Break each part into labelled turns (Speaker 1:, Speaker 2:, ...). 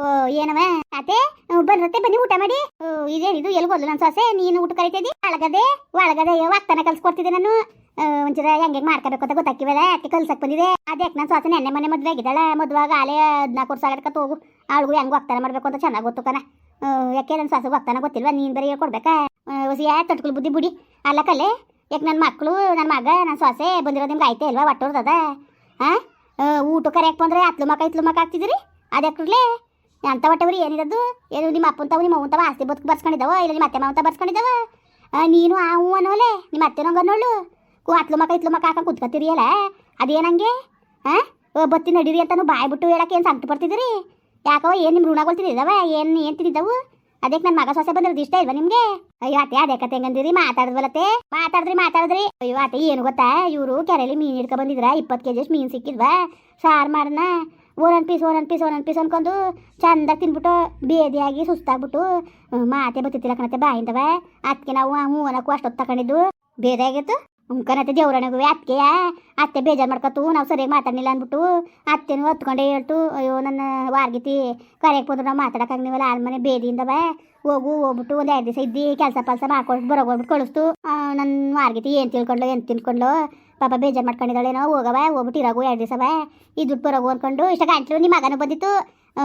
Speaker 1: ಓ, ಏನವ? ಅತ್ತೆ ಬಂದ್ರತ್ತೆ ಬನ್ನಿ ಊಟ ಮಾಡಿ. ಇದೇನಿದು ಎಲ್ಗೋದ್ಲು ನನ್ನ ಸೊಸೆ? ನೀನು ಊಟ ಕರಿತಿದ್ದಿ ಒಳಗದೆ ಒಳಗದೆ ವಾಗ್ತಾನ ಕಲ್ಸ್ಕೊಡ್ತಿದ್ದೆ ನಾನು. ಒಂಚೂರ ಹೆಂಗೆ ಮಾಡ್ಕೋಬೇಕು ಅಂತ ಗೊತ್ತಾಕಿವಲ್ಲ ಅದಕ್ಕೆ ಕಲ್ಸಕ್ ಬಂದಿದೆ. ಅದಕ್ಕೆ ನನ್ನ ಸೊಸೆ ನೆನ್ನೆ ಮನೆ ಮದುವೆ ಆಗಿದ್ದಾಳ, ಮದುವಾಗ ಆಲೆ ಹದಿನಾಲ್ಕು ವರ್ಷ ಆಗಡ್ಕ ಹೋಗು ಅವಳಿಗೂ ಹೆಂಗ್ ವಾಗ್ತಾನೆ ಮಾಡ್ಬೇಕು ಅಂತ ಚೆನ್ನಾಗಿ ಗೊತ್ತು ಕಣ. ಯಾಕೆ ನನ್ನ ಸೊಸೆ ವಾಗ್ತಾನೆ ಗೊತ್ತಿಲ್ವಾ? ನೀನು ಬರೀ ಹೇಳ್ಕೊಡ್ಬೇಕಾ? ಹೊಸ ಯಾ ಬುದ್ಧಿ ಬುಡಿ. ಅಲ್ಲ ಕಲೆ, ಯಾಕೆ ನನ್ನ ಮಕ್ಕಳು ನನ್ನ ಮಗ ನನ್ನ ಸೊಸೆ ಬಂದಿರೋದು ನಿಮ್ಗೆ ಆಯ್ತೇ ಇಲ್ವಾ ಒಟ್ಟೋರ್ದದ ಹಾಂ ಊಟ ಕರೆಯಕ್ಕೆ ಬಂದ್ರೆ ಅತ್ಲು ಮಕ್ಕ ಇತ್ಲು ಮಕ್ಕ ಆಗ್ತಿದ್ದೀರಿ? ಅದಕ್ಕೆ ಅಂತ ಹೊಟ್ಟೆವ್ರಿ ಏನಿರೋದು ಏನು ನಿಮ್ಮ ಅಪ್ಪನ ತಾವು, ನಿಮ್ಮ ಅವ್ನ ತಾವ ಆಸ್ತಿ ಬದುಕು ಬರ್ಸ್ಕೊಂಡಿದ್ದಾವ ಇಲ್ಲ ನಿಮ್ಮ ಅತ್ತೆ ಮಾವಂತ ಬರ್ಸ್ಕೊಂಡಿದ್ದಾವ ನೀನು ಆ ಹೂ ಅನ್ನೋಲೆ ನಿಮ್ಮ ಅತ್ತೆ ನಂಗೆ ಅನ್ನೋಳು ಕೂ ಹತ್ಲು ಮಕ್ಕ ಇತ್ಲು ಮಕ್ಕ ಹಾಕೊಂಡು ಕುತ್ಕೊತೀರಿಯಲ್ಲ? ಅದೇನಂಗೆ ಹಾಂ ಬತ್ತಿ ನಡೀರಿ ಅಂತಾನು ಬಾಯ್ ಬಿಟ್ಟು ಹೇಳಕ್ಕೆ ಏನು ಸಂಕಟ ಪಡ್ತಿದ್ದೀರಿ? ಯಾಕವ ಏನು ನಿಮ್ಮ ಋಣಗಳು ತಿಂದಿದ್ದಾವ? ಏನು ಏನು ತಿಂದಿದ್ದಾವು? ಅದಕ್ಕೆ ನನ್ನ ಮಗ ಸೊಸೆ ಬಂದಿರೋದು ಇಷ್ಟ ಇಲ್ವಾ ನಿಮಗೆ? ಅಯ್ಯೋ, ಅತ್ತೆ, ಅದೇ ಕತೆ ಹೆಂಗಂದಿರಿ? ಮಾತಾಡಿದ್ವಲ್ಲತ್ತೆ ಮಾತಾಡಿದ್ರಿ ಮಾತಾಡಿದ್ರಿ. ಅಯ್ಯೋ, ಅತ್ತೆ, ಏನು ಗೊತ್ತಾ? ಇವರು ಕೆರೆಯಲ್ಲಿ ಮೀನು ಹಿಡ್ಕೊ ಬಂದಿದ್ರ. ಇಪ್ಪತ್ತು ಕೆ ಜಿ ಮೀನು ಸಿಕ್ಕಿದ್ವಾ? ಸಾರು ಮಾಡ್ನ ಒಂದೊಂದು ಪೀಸ್ ಒಂದೊಂದು ಪೀಸ್ ಒಂದೊಂದು ಪೀಸ್ ಅನ್ಕೊಂಡು ಚಂದ ತಿನ್ಬಿಟ್ಟು ಬೇದಿಯಾಗಿ ಸುಸ್ತಾಗ್ಬಿಟ್ಟು ಮಾತೆ ಬತ್ತಿತ್ತಿಲ್ಲ ಕಣತೆ ಬಾಯಿಂದವ. ಅದಕ್ಕೆ ನಾವು ಅನ್ನಕ್ಕೂ ಅಷ್ಟೊತ್ತು ತಗೊಂಡಿದ್ದು ಬೇರೆ ಆಗಿತ್ತು. ಕಣತೆ ದೇವ್ರಣೆಗೂ ಅತ್ತೆಯ ಅತ್ತೆ ಬೇಜಾರು ಮಾಡ್ಕೊತು, ನಾವು ಸರಿಯಾಗಿ ಮಾತಾಡಲಿಲ್ಲ ಅಂದ್ಬಿಟ್ಟು ಅತ್ತೆನೂ ಹೊತ್ಕೊಂಡೇ ಹೇಳ್ತು, ಅಯ್ಯೋ, ನನ್ನ ವಾರ್ಗಿತಿ, ಕರೆಯಕ್ಕೆ ಬಂದ್ರೆ ನಾವು ಮಾತಾಡೋಕ್ಕಾಗ ನೀವಲ್ಲ ಆಳ್ ಮನೆ ಬೇದಿಯಿಂದವ. ಹೋಗು, ಹೋಗ್ಬಿಟ್ಟು ಒಂದು ಎರಡು ದಿವಸ ಇದ್ದು, ಕೆಲಸ ಪಲ್ಸ ಮಾಡ್ಕೊಂಡು ಬರೋಗ್ಬಿಟ್ಟು ಕಳಿಸ್ತು. ನನ್ನ ವಾರ್ಗಿತಿ ಏನು ತಿಳ್ಕೊಂಡ್ಲೋ, ಏನು ತಿನ್ಕೊಂಡ್ಲು? ಪಾಪ ಬೇಜಾರು ಮಾಡ್ಕೊಂಡಿದ್ದಾಳೇನೋ ಹೋಗವ ಹೋಗ್ಬಿಟ್ಟು ಇರೋಗು ಎರಡು ದಿವಸವ. ಈ ದುಡ್ಡು ಬರೋಗು ಅಂದ್ಕೊಂಡು ಇಷ್ಟ ಗಂಟ್ಲು ನಿಮ್ಮ ಮಗನೂ ಬಂದಿತ್ತು.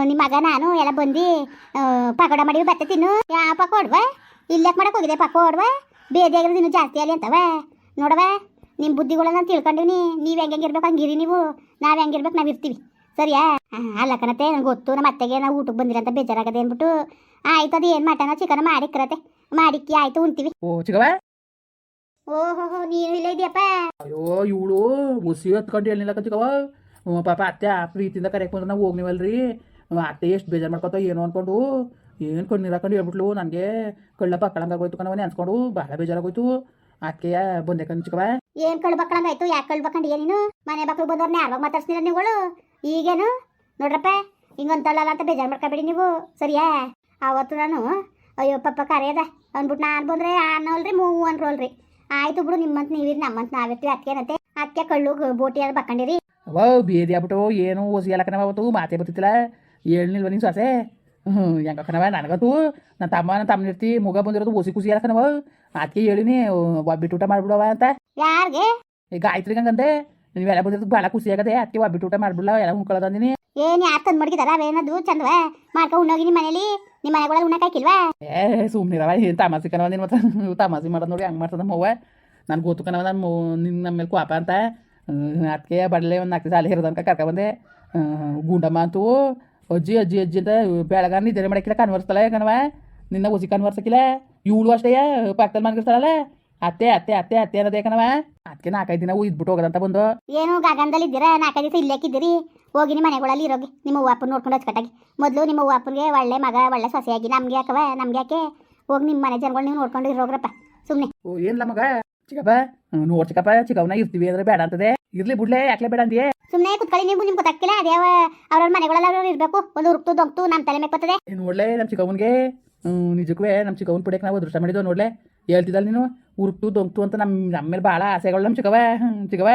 Speaker 1: ನಿಮ್ಮ ಮಗ ನಾನು ಎಲ್ಲ ಬಂದು ಪಕೋಡ ಮಾಡಿ ಬತ್ತೆ ತಿನ್ನು. ಯಾ ಪಕೋಡ್ವ ಇಲ್ಲಕ್ಕೆ ಮಾಡಕ್ಕೆ ಹೋಗಿದೆ ಪಕೋಡ್ವ ಬೇದಿಯಾಗಿರೋದು ಇನ್ನೂ ಜಾಸ್ತಿ ಆಗಲಿ ಅಂತವ. ನೋಡವ ನಿಮ್ಮ ಬುದ್ಧಿಗಳನ್ನ ತಿಳ್ಕೊಂಡಿವ್ನಿ. ನೀವು ಹೆಂಗೆ ಇರ್ಬೇಕು ಹಂಗಿರಿ ನೀವು. ನಾವು ಹೆಂಗಿರ್ಬೇಕು ನಾವು ಇರ್ತೀವಿ. ಸರಿಯಾ? ಅಲ್ಲ ಕಣತೆ, ನಂಗೆ ಗೊತ್ತು. ನಮ್ಮ ಅತ್ತೆಗೆ ನಾವು ಊಟಕ್ಕೆ ಬಂದಿರ ಅಂತ ಬೇಜಾರಾಗದೆ ಅಂದ್ಬಿಟ್ಟು. ಆಯ್ತು ಅದು ಏನು ಮಟನ ಚಿಕನ್ ಮಾಡಿಕ್ರತೆ ಮಾಡಿಕ್ಕಿ, ಆಯ್ತು, ಉಣ್ತೀವಿ.
Speaker 2: ಓ ಚಿಕ್ಕವ
Speaker 1: ಓಹೋ ನೀ ನೀನು ಇಲ್ಲ ಇದೆಯಪ್ಪ
Speaker 2: ಅಯ್ಯೋ ಇವಳು ಮುಸಿ ಹತ್ಕೊಂಡು ಚಿಕ್ಕವ ಹ್ಞೂ ಪಾಪ ಅತ್ತೆ ಆ ಪ್ರೀತಿಯಿಂದ ಕರೆಯಕ್ಕೆ ಬಂದ್ರೆ ನಾವು ಹೋಗ್ನಿವಲ್ರಿ. ಅತ್ತೆ ಎಷ್ಟು ಬೇಜಾರು ಮಾಡ್ಕೊತಾವ ಏನೋ ಅನ್ಕೊಂಡು ಏನು ಕಣ್ಣೀರು ನೀರಾಕೊಂಡು ಹೇಳ್ಬಿಟ್ಲು ನನಗೆ ಕಳ್ಳ ಪಕ್ಕಳಂಗಾಗೋಯ್ತು ಕಣವ ಅನ್ಸ್ಕೊಂಡು ಭಾಳ ಬೇಜಾರಾಗೋಯ್ತು. ಅದಕ್ಕೆ ಬಂದೆ ಕಂಚಿಕವ
Speaker 1: ಏನ್ ಕಳು ಬಕ್ಕಳಂಗಾಯ್ತು ಯಾಕೆ ಕಳ್ಳ ಬಕ್ಕಂಡಿ ನೀನು? ಮನೆ ಬಕ್ಕಳು ಬಂದವ್ರನ್ನ ಯಾವಾಗ ಮಾತಾಡ್ಸ್ತೀರ ನೀವುಗಳು? ಈಗೇನು? ನೋಡ್ರಪ್ಪ ಹಿಂಗಂತಳಲ್ಲ ಅಂತ ಬೇಜಾರು ಮಾಡ್ಕೊಬೇಡಿ ನೀವು ಸರಿಯಾ? ಅವತ್ತು ನಾನು ಅಯ್ಯೋ ಪಪ್ಪ ಕರೆಯದ ಅಂದ್ಬಿಟ್ಟು ನಾನು ಬಂದ್ರೆ ಅನ್ನೋಲ್ರಿ ಮೂವ್ ಅನ್ರೋಲ್ರಿ. ಆಯ್ತು ಬಿಡು ನಿಮ್ಮಂತ ನೀವಿರಿ ನಮ್ಮಂತ ನಾವಿರ್ತೀವಿ. ಅದಕ್ಕೆ ಏನಂತೆ ಅದಕ್ಕೆ ಕಳ್ಳು ಬೋಟಿ ಎಲ್ಲ ಬಕ್ಕಂಡಿರಿ
Speaker 2: ಅವ ಬೇದಿ ಆಗ್ಬಿಟ್ಟು ಏನು ಓಸಿ ಎಲ್ಲ ಕಣವ ಅವತ್ತು? ಮಾತೇ ಬರ್ತಿತ್ತಿಲ್ಲ. ಹೇಳ್ನಿಲ್ವ ನೀನು ಸಾಸೆ? ಹ್ಞೂ ಹೆಂಗ ಕಣವ ನನಗಂತೂ ನನ್ನ ತಮ್ಮ ನನ್ನ ತಮ್ಮನ ಇರ್ತಿ ಮುಗ ಬಂದಿರೋದು ಓಸಿ ಕುಸಿ ಎಲ್ಲ ಕಣವ. ಅದಕ್ಕೆ ಹೇಳಿನಿ ಒಬ್ಬಿಟ್ಟು ಊಟ ಮಾಡ್ಬಿಡವ ಅಂತ.
Speaker 1: ಯಾರಿಗೆ?
Speaker 2: ಈಗ ಗಾಯತ್ರಿಗೆ ಹಂಗಂದೆ. ನೀವೆಲ್ಲ ಬಂದಿರೋದು ಭಾಳ ಖುಷಿ ಆಗದೆ ಅದಕ್ಕೆ ಒಬ್ಬಿಟ್ಟು ಊಟ ಮಾಡ್ಬಿಡಲ್ಲ ಎಲ್ಲ ಉಣ್ಕೊಳ್ಳೋದಂದಿನಿ
Speaker 1: ಏನು ಯಾರು ತಂದು ಮಡಗಿದಾರ? ಅವೇನದು ಚಂದವ? ಮಾಡ್ಕೊಂಡು ಉಣ್ಣೋಗಿ ನಿಮ್ಮ ಮನೇಲಿ. ನಿಮ್ಮ ಮನೆಗಳಲ್ಲಿ ಉಣ್ಣಕ್ಕೆ ಹಾಕಿಲ್ವಾ?
Speaker 2: ಏ ಸುಮ್ಮನಿರವ ಏನು ತಮಾಸಿ ಕಣವ ನೀನು ಮತ್ತೆ. ತಮಾಸಿ ಮಾಡೋದು ನೋಡಿ ಹಂಗೆ ಮಾಡ್ತದ ಮವ್ವ. ನನಗೆ ಗೊತ್ತು ಕಣವ ನಾನು ನಿನ್ನ ನಮ್ಮ ಮೇಲೆ ಕೋಪ ಅಂತ. ಅದಕ್ಕೆ ಬಡಲೆ ಒಂದು ನಾಲ್ಕು ಸಾಲ ಹಿರಿದನ್ಕ ಕರ್ಕೊಬಂದೆ ಗುಂಡಮ್ಮ ಅಂತೂ ಅಜ್ಜಿ ಅಜ್ಜಿ ಅಜ್ಜಿ ಅಂತ ಬೆಳಗಾನ ನಿದ್ದೆ ಮಾಡಕ್ಕಿಲ್ಲ ಕನ್ವರ್ಸ್ತಾಳೆ ಕಣವ ನಿನ್ನ ಉಸಿ ಕನ್ವರ್ಸಕ್ಕಿಲ್ಲ ಇವಳು ಅಷ್ಟೇ ಪಕ್ಕದಲ್ಲಿ ಮನ್ಗಿರ್ತಾಳಲ್ಲ. ಅತ್ತೆ ಅತ್ತೆ ಅತ್ತೆ ಅತ್ತೆ ಅನ್ನೋದೇ ಕಣವ ಅದಕ್ಕೆ ನಾಲ್ಕೈದು ದಿನ ಇದ್ಬಿಟ್ಟು ಹೋಗೋದಂತ ಬಂದು.
Speaker 1: ಏನು ಗಗನದಲ್ಲಿ ಇದ್ದೀರಾ ನಾಲ್ಕೈದು ದಿವಸ ಇಲ್ಲೇಕಿದ್ದೀರಿ ಹೋಗಿ ನಿಮ್ಮ ಮನೆಗಳಲ್ಲಿ ಇರೋಗಿ ನಿಮ್ಮ ಅವ್ವ ಅಪ್ಪನ ನೋಡ್ಕೊಂಡು ಅಚ್ಚುಕಟ್ಟಾಗಿ ಮೊದಲು ನಿಮ್ಮ ಅವ್ವ ಅಪ್ಪನಿಗೆ ಒಳ್ಳೆ ಮಗ ಒಳ್ಳೆ ಸೊಸೆಯಾಗಿ ನಮ್ಗೆ ಯಾಕವ ನಮ್ಗೆ ಯಾಕೆ? ಹೋಗಿ ನಿಮ್ಮ ಮನೆ ಜನಗಳು ನೀವು ನೋಡ್ಕೊಂಡು ಇರೋಗ್ರಪ್ಪ ಸುಮ್ಮನೆ
Speaker 2: ಓ ಏನಿಲ್ಲ ಮಗ? ಚಿಕ್ಕಪ್ಪ ನೋಡ್ ಚಿಕ್ಕಪ್ಪ ಚಿಕ್ಕವನ ಇರ್ತೀವಿ ಅಂದ್ರೆ ಬೇಡ ಅಂತದೆ. ಇರ್ಲಿ ಬಿಡ್ಲೆ ಯಾಕ್ಲೆ ಬೇಡ ಅಂತೀಯ
Speaker 1: ಸುಮ್ಮನೆ ಕುತ್ಕೊಳ್ಳಿ ನೀವು ನಿಮ್ಗೆ ಗೊತ್ತಾಗ್ತಿಲ್ಲ ಅದೇ ಅವ್ರವ್ರ ಮನೆಗಳಲ್ಲಿ ಇರ್ಬೇಕು ಒಂದು ಉರುಕ್ತು ದೊಂಕ್ತು ನಮ್ಮ ತಲೆ ಮೇಲೆ ಬರ್ತದೆ.
Speaker 2: ನೋಡ್ಲೆ ನಮ್ಮ ಚಿಕ್ಕವನ್ಗೆ. ನಿಜಕ್ಕೂ ನಮ್ಮ ಚಿಕ್ಕವನ್ ಪುಡಿಯಕ್ಕೆ ನಾವು ಅದೃಷ್ಟ ಮಾಡಿದ್ವು ನೋಡ್ಲೆ. ಹೇಳ್ತಿದ್ದಲ್ಲ ನೀನು ಉರುಕ್ತು ದೊಂಕ್ತು ಅಂತ ನಮ್ಮ ನಮ್ಮ ಮೇಲೆ ಭಾಳ ಆಸೆಗಳು ನಮ್ಮ ಚಿಕ್ಕವ ಚಿಕವ ಚಿಕ್ಕವ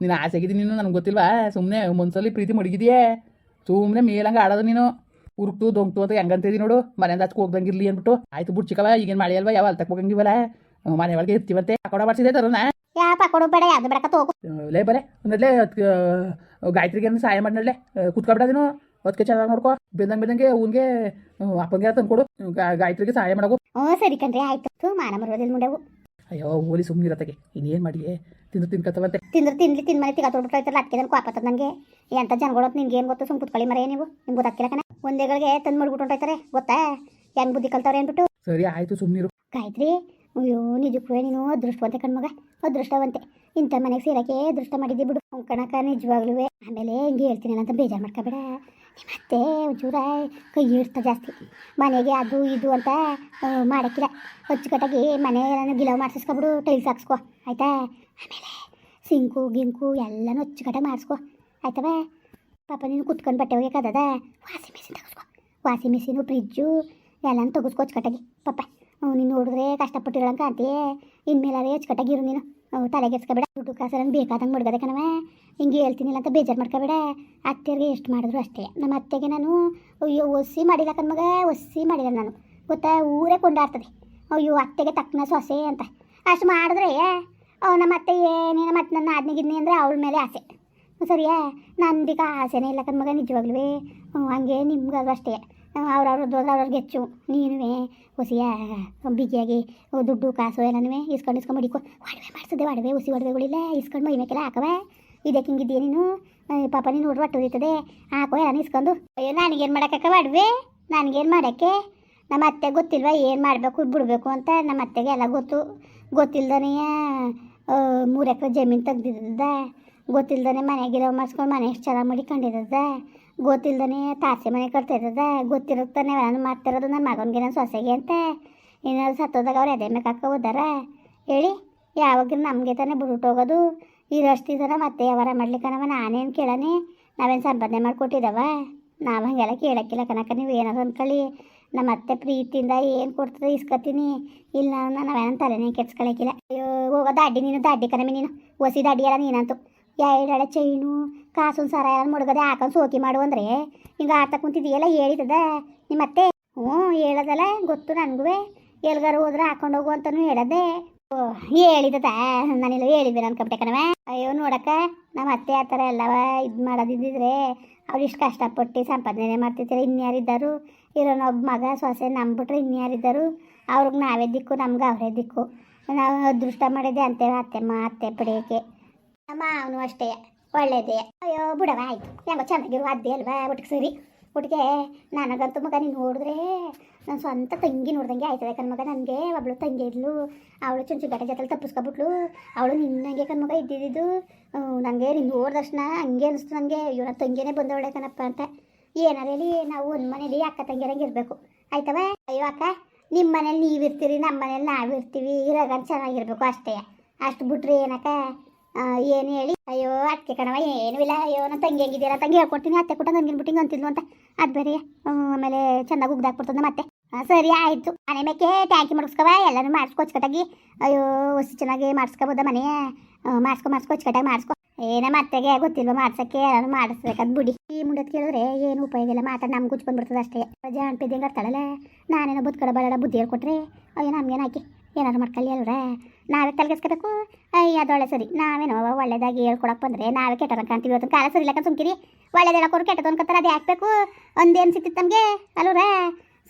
Speaker 2: ನೀನು ಆಸೆಗಿದ್ದೀನಿ ನೀನು ನನಗೆ ಗೊತ್ತಿಲ್ವಾ? ಸುಮ್ಮನೆ ಮನ್ಸಲ್ಲಿ ಪ್ರೀತಿ ಮಡಗಿದೆಯೇ. ಸುಮ್ಮನೆ ಮೇಲಂಗೆ ಆಡೋದು ನೀನು. ಉರುಕ್ತು ದೊಂಕ್ತು ಅಂತ ಹೆಂಗಂತಿದಿ ನೋಡು ಮನೆಯಿಂದ ಹಚ್ಕೊ ಹೋಗ್ದಂಗಿರ್ಲಿ ಅಂದ್ಬಿಟ್ಟು. ಆಯ್ತು ಬಿಟ್ಟು ಚಿಕ್ಕವ ಈಗೇನು ಮಳೆ ಅಲ್ವಾ? ಯಾವ ಅಲ್ತಕ್ಕೆ ಹೋಗಂಗಿವಲ್ಲ ಮನೆ ಒಳಗೆ ಇರ್ತೀವಂತೆ ಪಕೋಡ ಮಾಡಿಸಿದೆ ತರೋಣ.
Speaker 1: ಯಾ ಪಕೋಡು ಬೇಡ ಯಾವ್ದು ಬೇಡಕ ಹೋಗು
Speaker 2: ಲೇ ಬರೇ ಒಂದಲ್ಲೇ ಗಾಯತ್ರಿಗೆ ಸಹಾಯ ಮಾಡಿ ನಡ್ಲೆ. ಕುತ್ಕೊಬಿಡ ನೀನು. ಅದಕ್ಕೆ ಚೆನ್ನಾಗಿ ನೋಡ್ಕೊ. ಬೆಂದಂಗೆ ಬೆಂದಂಗೆ ಅವ್ನಿಗೆ ಅಪ್ಪನಿಗೆ ತಂದ್ಕೊಡು ಕೊಡು. ಗಾಯತ್ರಿಗೆ ಸಹಾಯ ಮಾಡಬೇಕು
Speaker 1: ಹ್ಞೂ ಸರಿ ಕಣ್ರಿ ಆಯ್ತು. ಮಾನ ಮರೋದಿಲ್ಲ ಮುಂಡೆವು
Speaker 2: ಅಯ್ಯೋ ಓಲಿ ಸುಮ್ಮನೆ ಇರತ್ತಗೆ. ಇನ್ನೇನು ಮಾಡಿ ತಿಂದು ತಿನ್ಕತ್ತವಂತೆ.
Speaker 1: ತಿಂದ್ರೆ ತಿನ್ಲಿ ತಿನ್ ಮನೆ ತಿಗ ತೊಡ್ಬಿಟ್ಟು ಅದಕ್ಕೆ ನನ್ಗೆ ಕೋಪತ್ತದ ನನಗೆ ಎಂಥ ಜನಗಳು ನಿನ್ಗೆ ಏನು ಗೊತ್ತು ಸುಮ್ ಕುತ್ಕೊಳ್ಳಿ ಮರೇ ನೀವು. ನಿಮ್ಗೆ ಗೊತ್ತಾಗ್ತಿಲ್ಲ ಕಣ. ಒಂದೇಗಳಿಗೆ ತಂದು ಮಾಡ್ಬಿಟ್ಟು ಹೊಂಟೋಯ್ತಾರೆ ಗೊತ್ತಾ? ಹೆಂಗ್ ಬುದ್ಧಿ ಕಲ್ತವ್ರೆ ಅಂದ್ಬಿಟ್ಟು
Speaker 2: ಸರಿ ಆಯಿತು ಸುಮ್ಮನಿರು
Speaker 1: ಗಾಯತ್ರಿ ಅಯ್ಯೋ ನಿಜಕ್ಕೂ ನೀನು ಅದೃಷ್ಟವಂತೆ ಕಣ್ಮಗ ಅದೃಷ್ಟವಂತೆ. ಇಂಥ ಮನೆಗೆ ಸೇರಕ್ಕೆ ಅದೃಷ್ಟ ಮಾಡಿದ್ದಿ ಬಿಡು. ಕಣಕ ನಿಜವಾಗ್ಲೂ ಆಮೇಲೆ ಹಿಂಗೆ ಹೇಳ್ತೀನಿ ಅಂತ ಬೇಜಾರು ಮಾಡ್ಕೋಬೇಡ. ನಿಮ್ಮ ಜೂರ ಕೈ ಇಡ್ತಾ ಜಾಸ್ತಿ. ಮನೆಗೆ ಅದು ಇದು ಅಂತ ಮಾಡೋಕ್ಕಿಲ್ಲ. ಅಚ್ಚುಕಟ್ಟಾಗಿ ಮನೆ ಗಿಲವ್ ಮಾಡಿಸ್ಕೊಬಿಡು ಟೈಲ್ಸ್ ಹಾಕ್ಸ್ಕೊ. ಆಯ್ತಾ? ಆಮೇಲೆ ಸಿಂಕು, ಗಿಂಕು ಎಲ್ಲನೂ ಅಚ್ಚುಕಟ್ಟಾಗಿ ಮಾಡಿಸ್ಕೊ. ಆಯ್ತವ? ಪಾಪ ನೀನು ಕುತ್ಕೊಂಡು ಬಟ್ಟೆ ಹೋಗ್ಯಾಕದ ವಾಸಿ ಮಿಷಿನ್ ತೆಗೆಸ್ಕೊ ವಾಷಿಂಗ್ ಮಿಷಿನು, ಫ್ರಿಜ್ಜು ಎಲ್ಲನೂ ತೆಗೆಸ್ಕೊ ಅಚ್ಚುಕಟ್ಟಾಗಿ. ಪಾಪ ನೀನು ನೋಡಿದ್ರೆ ಕಷ್ಟಪಟ್ಟಿರೋಂಕ ಅಂತೀಯೇ ಇನ್ಮೇಲೆ ಅಚ್ಚುಕಟ್ಟಾಗಿರು ನೀನು. ತಲೆಗೆಡ್ಸ್ಕೊಬೇಡ, ದುಡ್ಡು ಕಾಸು ನಂಗೆ ಬೇಕಾದಂಗೆ ಮುಡ್ಗದೆ ಕಣವ ಹಿಂಗೆ ಹೇಳ್ತೀನಿಲ್ಲ ಅಂತ ಬೇಜಾರು ಮಾಡ್ಕೋಬೇಡ. ಅತ್ತೆಯವ್ರಿಗೆ ಎಷ್ಟು ಮಾಡಿದ್ರು ಅಷ್ಟೇ. ನಮ್ಮ ಅತ್ತೆಗೆ ನಾನು ಅಯ್ಯೋ ಒಸಿ ಮಾಡಿಲ್ಲ ಕಣ್ಮಗ ಒಸಿ ಮಾಡಿಲ್ಲ ನಾನು. ಗೊತ್ತಾ? ಊರೇ ಕೊಂಡಾಡ್ತದೆ. ಅಯ್ಯೋ, ಅತ್ತೆಗೆ ತಕ್ಕನ ಸೊಸೆ ಅಂತ. ಅಷ್ಟು ಮಾಡಿದ್ರೆ ನಮ್ಮ ಅತ್ತೆ ಏನೇನು ಮತ್ತೆ ನನ್ನ ಆದ್ನಿಗಿದ್ನಿ ಅಂದರೆ ಅವಳ ಮೇಲೆ ಆಸೆ. ಸರಿಯಾ? ನಂದಿಗೆ ಆಸೆನೇ ಇಲ್ಲ ಕಣ್ಮಗ ನಿಜವಾಗ್ಲೂ ಹಂಗೆ ನಿಮ್ಗದು ಅಷ್ಟೇ. ಅವ್ರವ್ರದ್ದು ಅವ್ರವ್ರಿಗೆ ಹೆಚ್ಚು ನೀನುವೇ ಹೊಸಿಯ, ಬಿಗಿಯಾಗಿ ದುಡ್ಡು, ಕಾಸು ಎಲ್ಲನೂ ಇಸ್ಕೊಂಡು ಇಸ್ಕೊಂಡು ಮಡಿಕೊ. ಒಡವೆ ಮಾಡಿಸಿದೆ ಒಡವೆ ಹುಸಿ ಒಡವೆಗಳಿಲ್ಲ ಇಸ್ಕೊಂಡು ಮೈಮೇಕೆಲ್ಲ ಹಾಕವೆ. ಇದಕ್ಕೆ ಹಿಂಗಿದ್ದೀಯ ನೀನು? ಪಾಪ ನೀನು ನೋಡ್ರಿ ಹೊದಿತದೆ ಹಾಕೋ ಎಲ್ಲ ಇಸ್ಕೊಂಡು. ಅಯ್ಯೋ, ನನಗೇನು ಮಾಡೋಕ್ಕಕ್ಕ ಒಡವೆ ನನಗೇನು ಮಾಡೋಕ್ಕೆ? ನಮ್ಮ ಅತ್ತೆ ಗೊತ್ತಿಲ್ವ ಏನು ಮಾಡಬೇಕು, ಬಿಡಬೇಕು ಅಂತ? ನಮ್ಮ ಅತ್ತೆಗೆ ಎಲ್ಲ ಗೊತ್ತು. ಗೊತ್ತಿಲ್ದನೇ ಮೂರು ಎಕರೆ ಜಮೀನು ತೆಗ್ದಿದ್ದ. ಮನೆಗೆ ಮನೆಗಿರೋ ಮಾಡಿಸ್ಕೊಂಡು ಮನೆ ಎಷ್ಟು ಚೆನ್ನಾಗಿ ಮಡಿಕೊಂಡಿದ್ದದ ಗೊತ್ತಿಲ್ದನೆ ತಾಸೆ ಮನೆ ಕಟ್ತಿದ್ದದ ಗೊತ್ತಿರುತ್ತಾನೆ ನಾನು ಮಾಡ್ತಿರೋದು ನನ್ನ ಮಗನಿಗೆ ನನ್ನ ಸೊಸೆಗೆ ಅಂತ. ಏನಾದ್ರು ಸತ್ತೋದಾಗ ಅವ್ರು ಎದೆ ಮೇಲೆ ಹೋದಾರ ಹೇಳಿ. ಯಾವಾಗ ನಮಗೆ ತಾನೇ ಹೋಗೋದು. ಇರೋಷ್ಟು ಇದರ ಮತ್ತೆ ವ್ಯವಹಾರ ಮಾಡ್ಲಿಕ್ಕನವ ನಾನೇನು ಕೇಳನೆ? ನಾವೇನು ಸಂಪಾದನೆ ಮಾಡಿಕೊಟ್ಟಿದ್ದಾವ ನಾವು ಹಂಗೆಲ್ಲ ಕೇಳಕ್ಕಿಲ್ಲ ಕನಕ ನೀವು ಏನಾದ್ರು ಅಂದ್ಕೊಳ್ಳಿ. ನಮ್ಮ ಅತ್ತೆ ಪ್ರೀತಿಯಿಂದ ಏನು ಕೊಡ್ತದೆ ಇಸ್ಕೊತೀನಿ. ಇಲ್ಲ ನಾನು ನಾವೇನೋ ತಲೆನೇ ಕೆಡ್ಸ್ಕೊಳಕ್ಕಿಲ್ಲ. ಅಯ್ಯೋ, ಹೋಗೋ ದಾಡ್ಡಿ ನೀನು ದಾಡ್ಡಿ ಕಣಮೆ ನೀನು. ಒಸಿ ದಾಡಿ ಅಲ್ಲ ನೀನಂತೂ. ಎರಡೆಳೆ ಚೈನು ಕಾಸು ಸರ ಮುಡುಗದೆ ಹಾಕೊಂಡು ಸೋಕಿ ಮಾಡು ಅಂದ್ರೆ. ಹಿಂಗೆ ಆತ ಕುಂತಿದೆಯಲ್ಲ ನಿಮ್ಮ ಅತ್ತೆ? ಹ್ಞೂ, ಹೇಳದಲ್ಲ, ಗೊತ್ತು ನನಗೂ ಎಲ್ಗಾರು ಹೋದ್ರೆ ಹಾಕೊಂಡು ಹೋಗು ಅಂತಲೂ ಹೇಳದೆ. ಓ ಹೇಳಿದ ನಾನಿಲ್ಲ ಹೇಳಿದ್ದೆ ಕಣವ ಅಯ್ಯೋ, ನೋಡಕ್ಕ, ನಮ್ಮ ಅತ್ತೆ ಆ ಥರ ಎಲ್ಲವ ಇದು ಮಾಡೋದಿದ್ದಿದ್ರೆ ಅವ್ರು ಇಷ್ಟು ಕಷ್ಟಪಟ್ಟು ಸಂಪಾದನೆ ಮಾಡ್ತಿರ್ತಾರೆ, ಇನ್ಯಾರಿದ್ದರು? ಇರೋನೊಬ್ಬ ಮಗ, ಸೊಸೆ ನಂಬಿಟ್ರೆ ಇನ್ಯಾರಿದ್ದರು? ಅವ್ರಿಗೆ ನಾವೇ ದಿಕ್ಕು, ನಮ್ಗೆ ಅವರೇ ದಿಕ್ಕು. ನಾವು ಅದೃಷ್ಟ ಮಾಡಿದ್ದೆ ಅಂತೇವೆ ಅತ್ತೆಮ್ಮ ಅತ್ತೆ ಪಡೆಯೋಕ್ಕೆ. ನಮ್ಮ ಅವನು ಅಷ್ಟೇ, ಒಳ್ಳೇದೇ. ಅಯ್ಯೋ, ಬಿಡವ ಆಯ್ತು. ಹೆಂಗೋ ಚೆನ್ನಾಗಿರುವ ಅದೇ ಅಲ್ವಾ ಒಟ್ಟಿಗೆ ಸರಿ? ಒಟ್ಟಿಗೆ ನನಗಂತೂ ಮಗ ನೀನು ನೋಡಿದ್ರೆ ನನ್ನ ಸ್ವಂತ ತಂಗಿ ನೋಡ್ದಂಗೆ ಆಯ್ತದೆ ಕಣ್ಮಗ ನನಗೆ ಒಬ್ಳು ತಂಗಿ ಇದ್ಲು. ಅವಳು ಚುಂಚುಗಟ್ಟೆ ಜೊತೆಲಿ ತಪ್ಪಿಸ್ಕೊಬಿಟ್ಲು. ಅವಳು ನಿನ್ನಂಗೆ ಕಣ್ಮಗ ಇದ್ದಿದ್ದು. ನನಗೆ ನೀನು ನೋಡಿದ ತಕ್ಷಣ ಹಂಗೆ ಅನಿಸ್ತು ನನಗೆ ಅಯ್ಯೋ ನನ್ನ ತಂಗಿನೇ ಬಂದವಳೆ ಕಣಪ್ಪ ಅಂತ. ಏನಾರ ನಾವು ಒಂದು ಮನೇಲಿ ಅಕ್ಕ ತಂಗಿರಂಗೆ ಇರಬೇಕು. ಆಯ್ತವ? ಅಯ್ಯೋ, ಅಕ್ಕ ನಿಮ್ಮ ಮನೇಲಿ ನೀವು ಇರ್ತೀರಿ ನಮ್ಮ ಮನೇಲಿ ನಾವು ಇರ್ತೀವಿ ಇರೋಗಂತ ಚೆನ್ನಾಗಿರ್ಬೇಕು ಅಷ್ಟೇ. ಅಷ್ಟು ಬಿಟ್ರಿ ಏನಕ್ಕ? ಏನು ಹೇಳಿ? ಅಯ್ಯೋ ಅಟ್ಕೆ ಕಣವ ಏನೂ ಇಲ್ಲ. ಅಯ್ಯೋ ನನ್ನ ತಂಗಿ ಹೆಂಗಿದ್ದೀರ ತಂಗಿ ಹೇಳ್ಕೊಡ್ತೀನಿ. ಅತ್ತೆ ಕೊಟ್ಟ ನನಗೆ ಬಿಟ್ಟಿಂಗ್ ಅಂತಿದ್ಲು ಅಂತ. ಅದು ಬೇರೆ ಆಮೇಲೆ ಚೆನ್ನಾಗಿ ಉಗ್ದಾಕ್ಬಿಡ್ತದೆ ಮತ್ತೆ ಸರಿ ಆಯಿತು. ಮನೆ ಮೇಕೆ ಟ್ಯಾಂಕಿ ಮಾಡಿಸ್ಕವ ಎಲ್ಲನೂ ಮಾಡಿಸ್ಕೊ ಅಯ್ಯೋ ಹೊಸ ಚೆನ್ನಾಗಿ ಮಾಡಿಸ್ಕೋಬೋದ ಮನೆ. ಮಾಡಿಸ್ಕೊ ಮಾಡಿಸ್ಕೊ ಮಾಡಿಸ್ಕೊ. ಏನ ಮತ್ತೆಗೆ ಗೊತ್ತಿಲ್ವ ಮಾಡ್ಸಕ್ಕೆ? ಎಲ್ಲರೂ ಮಾಡಿಸ್ಬೇಕಂತ ಬಿಡಿ. ಈ ಮುಂಡತ್ ಕೇಳಿದ್ರೆ ಏನು ಉಪಯೋಗ ಇಲ್ಲ. ಮಾತಾಡಿ ನಮ್ಗೆ ಗುಚ್ ಬಂದ್ಬಿಡ್ತದೆ ಅಷ್ಟೇ. ಜಾಣ್ ಪಿದ್ದಂಗೆ ಆಡ್ತಾಳಲ್ಲ. ನಾನೇನೋ ಬುದ್ಕಡ ಬರಡ ಬುದ್ಧಿ ಹೇಳ್ಕೊಟ್ರೆ. ಅಯ್ಯೋ, ನಮ್ಗೇನು ಹಾಕಿ ಏನಾರು ಮಾಡ್ಕೊಳ್ಳಿ ಅಲ್ರ ನಾವೇ ತಲೆಗೆಸ್ಕೋಬೇಕು? ಅಯ್ಯ ಅದು ಒಳ್ಳೆ ಸರಿ. ನಾವೇನೋ ಒಳ್ಳೇದಾಗಿ ಹೇಳ್ಕೊಡಕ್ ಬಂದ್ರೆ ನಾವೇ ಕೆಟ್ಟ ಕಾಣ್ತೀವಿ ಇವತ್ತು ಕಾಲ. ಸರಿ ಇಲ್ಲಕ್ಕ ಸುಮ್ಕಿರಿ. ಒಳ್ಳೇದು ಹೇಳೋರು ಕೆಟ್ಟ ಅನ್ಕೋತಾರೆ, ಅದು ಹಾಕ್ಬೇಕು. ಒಂದೇನು ಸಿಕ್ತಿತ್ತು ನಮಗೆ ಅಲ್ವ್ರ?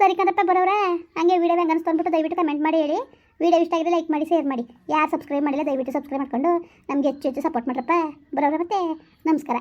Speaker 1: ಸರಿ ಕಂದಪ್ಪ ಬರೋರ ಹಂಗೆ ವೀಡಿಯೋ ಹೆಂಗೆ ಅನಿಸ್ತು ದಯವಿಟ್ಟು ಕಮೆಂಟ್ ಮಾಡಿ ಹೇಳಿ. ವೀಡಿಯೋ ಇಷ್ಟ ಆಗಿದ್ರೆ ಲೈಕ್ ಮಾಡಿ ಶೇರ್ ಮಾಡಿ. ಯಾರು ಸಬ್ಸ್ಕ್ರೈಬ್ ಮಾಡಿಲ್ಲ, ದಯವಿಟ್ಟು ಸಬ್ಸ್ಕ್ರೈಬ್ ಮಾಡ್ಕೊಂಡು ನಮಗೆ ಹೆಚ್ಚು ಹೆಚ್ಚು ಸಪೋರ್ಟ್ ಮಾಡ್ರಪ್ಪ. ಬರೋರ ಮತ್ತೆ. ನಮಸ್ಕಾರ.